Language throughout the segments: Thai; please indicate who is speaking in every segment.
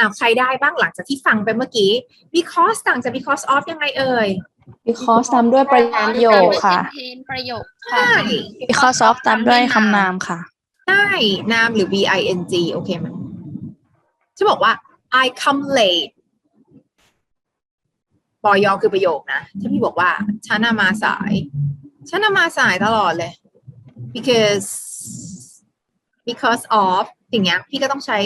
Speaker 1: อ่าใครได้บ้างหลังจากที่ฟังไปเมื่อกี้ because ต่างจาก because of ยังไงเอ่ย
Speaker 2: because ตามด้วยประโยคค่ะ
Speaker 3: เทนประโยค
Speaker 1: ใช่
Speaker 3: ค่ะ
Speaker 2: because of ตามด้วยคำนามค่ะ
Speaker 1: ใช่ นามหรือ v i n g โอเคไหมจะบอกว่า I come late ปอยอคือประโยคนะถ้าพี่บอกว่าฉันน่ะมาสาย ฉันน่ะมาสายตลอดเลย because because of อย่างเงี้ยพี่ก็ต้องใช้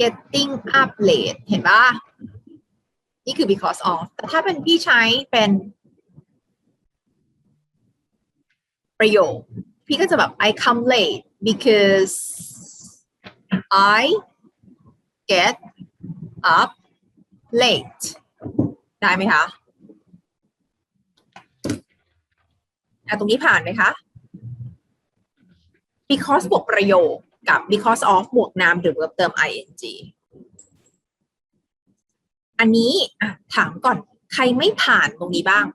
Speaker 1: getting up late เห็นปะนี่คือ because of แต่ถ้าเป็นพี่ใช้เป็น ประโยค พี่ก็จะแบบ I come late because I get up late ได้ไหมคะตรงนี้ผ่านไหมคะ because บวกประโยค กับ because of บวกนามหรือ verb เติม ing อันนี้ถามก่อนใครไม่ผ่านตรงนี้บ้าง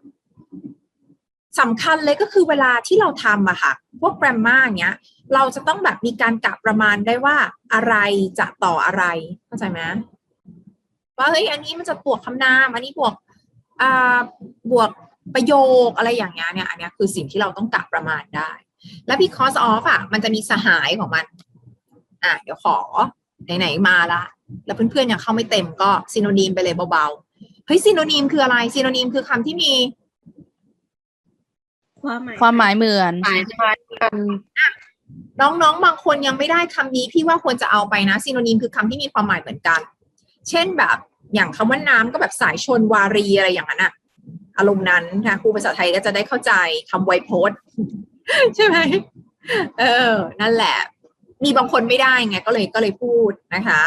Speaker 1: สำคัญเลยก็คือเวลาที่เราทำอะค่ะ พวก grammar เนี้ย เราจะต้องแบบมีการกะประมาณได้ว่าอะไรจะต่ออะไร เข้าใจไหมว่าเฮ้ยอันนี้มันจะบวกคำนาม อันนี้บวกอ่าบวกประโยคอะไรอย่างเงี้ยเนี่ย อันนี้คือสิ่งที่เราต้องกะประมาณได้ แล้ว because of อะมันจะมีสหายของมัน อะเดี๋ยวขอไหนๆมาละ แล้วเพื่อนๆยังเข้าไม่เต็มก็ซีโนนีมไปเลยเบาๆ เฮ้ยซีโนนีมคืออะไรซีโนนีมคือคำที่มี
Speaker 3: ความหมาย
Speaker 2: ความหมายเหมือน
Speaker 3: หมายคล้ายกัน
Speaker 1: น้องๆ บางคนยังไม่ได้คำนี้พี่ว่าควรจะเอาไปนะซีโนนีมคือคำที่มีความหมายเหมือนกัน เช่นแบบอย่างคำว่าน้ำก็แบบสายชนวารีอะไรอย่างนั้นอะอารมณ์นั้นนะครูภาษาไทยก็จะได้เข้าใจคำไวยพจน์ใช่ไหมเออ นั่นแหละ มีบางคนไม่ได้ไงก็เลยก็เลยพูดนะคะ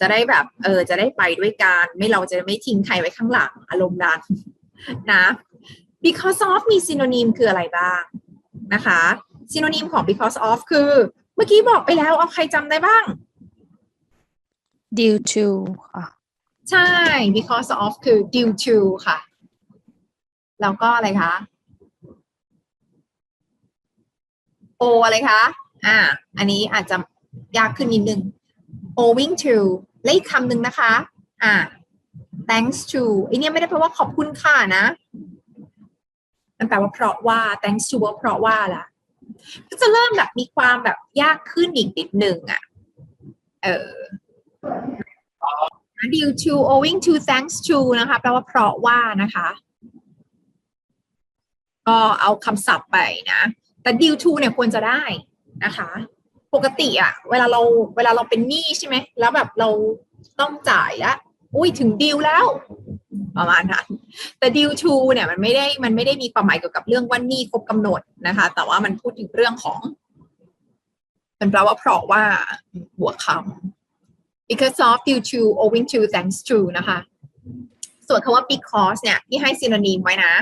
Speaker 1: จะได้แบบ เออ จะได้ไปด้วยกันไม่เราจะไม่ทิ้งใครไว้ข้างหลัง อารมณ์นั้นนะ because of มี synonym คืออะไรบ้างนะคะ synonym ของ because of คือ เมื่อกี้บอกไปแล้วเอาใครจำได้บ้าง
Speaker 2: due to ค่ะ
Speaker 1: ใช่ because of คือ due to ค่ะ แล้วก็อะไรคะ o อะไรคะ อ่า อันนี้อาจจะยากขึ้นนิดนึง owing to และอีกคำหนึ่งนะคะ อ่า thanks to ไอเนี่ยไม่ได้แปลว่าขอบคุณค่ะนะ มันแปลว่าเพราะว่า thanks to ว่าเพราะว่าล่ะ ก็จะเริ่มแบบมีความแบบยากขึ้นอีกนิดหนึ่งอะ เออ due to owing to thanks to นะคะ แปลว่าเพราะว่านะคะ ก็เอาคำศัพท์ไปนะ แต่ due to เนี่ยควรจะได้นะคะ ปกติอะเวลาเราเวลาเราเป็นหนี้ใช่ไหมแล้วแบบเราต้องจ่ายแล้วอุ้ยถึงดีลแล้ว ประมาณนั้นแต่ due to เนี่ยมันไม่ได้มันไม่ได้มีความหมายเกี่ยวกับเรื่องว่าหนี้ครบกำหนดนะคะ แต่ว่ามันพูดถึงเรื่องของมันแปลว่าเพราะว่าบวกคำ because of due to owing to thanks to นะคะ ส่วนคำว่า because เนี่ยที่ให้ synonym ไว้นะ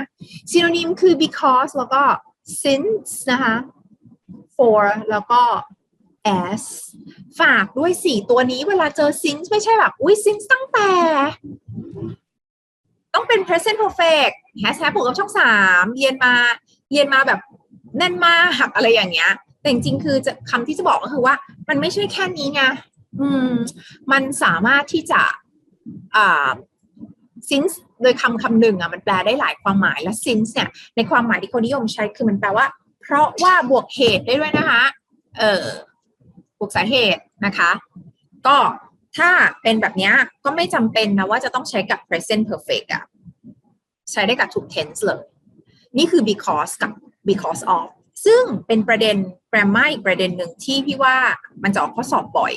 Speaker 1: synonym คือ because แล้วก็ since นะคะ for แล้วก็ as ฝากด้วยสี่ตัวนี้เวลาเจอ since ไม่ใช่แบบอุ้ย since ตั้งแต่ ต้องเป็น present perfect hashtag ผูกกับช่องสามเรียนมาเรียนมาแบบแน่นมากอะไรอย่างเงี้ย แต่จริงๆคือจะคำที่จะบอกก็คือว่า มันไม่ใช่แค่นี้ไงอืม มันสามารถที่จะอ่า since โดยคำคำหนึ่งอะมันแปลได้หลายความหมายและ since เนี่ยในความหมายที่คนนิยมใช้คือมันแปลว่า เพราะว่าบวกเหตุได้ด้วยนะคะเออบวกสาเหตุนะคะ ก็ถ้าเป็นแบบเนี้ยก็ไม่จำเป็นนะว่าจะต้องใช้กับ present perfect อะใช้ได้กับทุก tense เลย นี่คือ because กับ because of ซึ่งเป็นประเด็น grammar อีกประเด็นหนึ่งที่พี่ว่ามันจะออกข้อสอบบ่อย